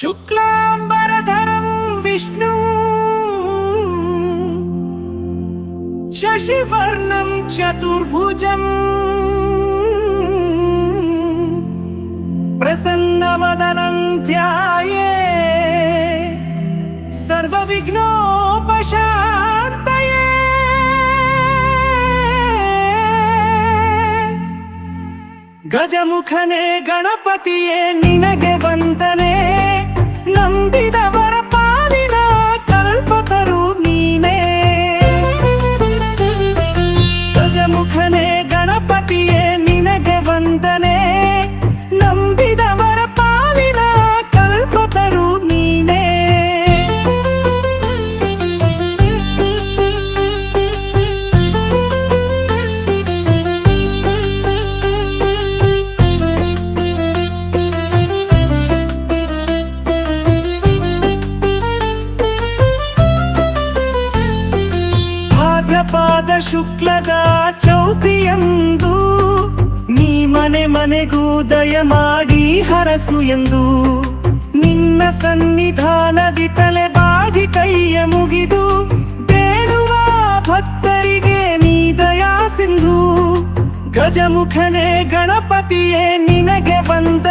शुक्लाम्बरधरं विष्णु शशिवर्णं चतुर्भुजम् प्रसन्नवदनं ध्याये सर्वविघ्नोपशान्तये। गजमुखने गणपतिये निनगे वन्दने। ಗಣಪತಿಯೇ ಶುಕ್ಲದ ಚೌತಿಯಂದು, ನೀ ಮನೆ ಮನೆಗೂ ದಯ ಮಾಡಿ ಹರಸು ಎಂದು. ನಿನ್ನ ಸನ್ನಿಧಾನದಿ ತಲೆ ಬಾಗಿ ಕೈಯ ಮುಗಿದು, ಬೇಡುವ ಭಕ್ತರಿಗೆ ನೀ ದಯಾ ಸಿಂಧು. ಗಜಮುಖನೇ ಗಣಪತಿಯೇ ನಿನಗೆ ವಂದನೆ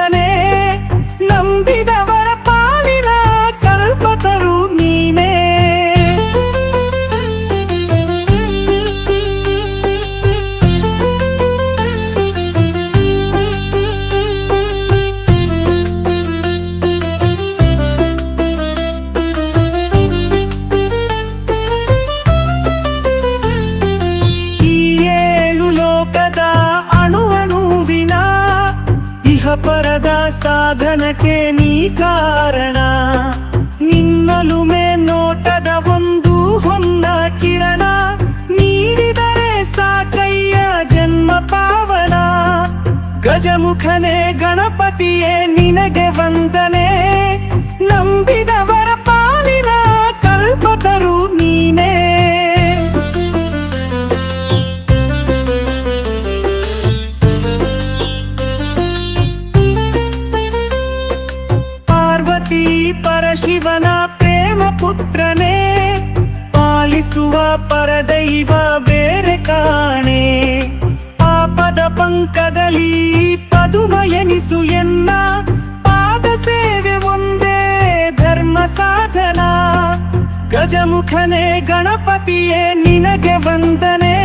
ಪರದ ಸಾಧನಕ್ಕೆ ನೀ ಕಾರಣ. ನಿನ್ನಲುಮೆ ನೋಟದ ಒಂದು ಹೊನ್ನ ಕಿರಣ. ನೀಡಿದರೆ ಸಾಕಯ್ಯ ಜನ್ಮ ಪಾವನ. ಗಜಮುಖನೇ ಗಣಪತಿಯೇ ನಿನಗೆ ವಂದನೆ. ನಂಬಿದವರ ಪರಶಿವನ ಪ್ರೇಮ ಪುತ್ರನೇ, ಪಾಲಿಸುವ ಪರದೈವ ಬೇರೆ ಕಾಣೆ. ಪಾಪದ ಪಂಕದಲ್ಲಿ ಪದುಮ ಎನಿಸು ಎನ್ನ, ಪಾದ ಸೇವೆ ಒಂದೇ ಧರ್ಮ ಸಾಧನ. ಗಜಮುಖನೇ ಗಣಪತಿಯೇ ನಿನಗೆ ವಂದನೆ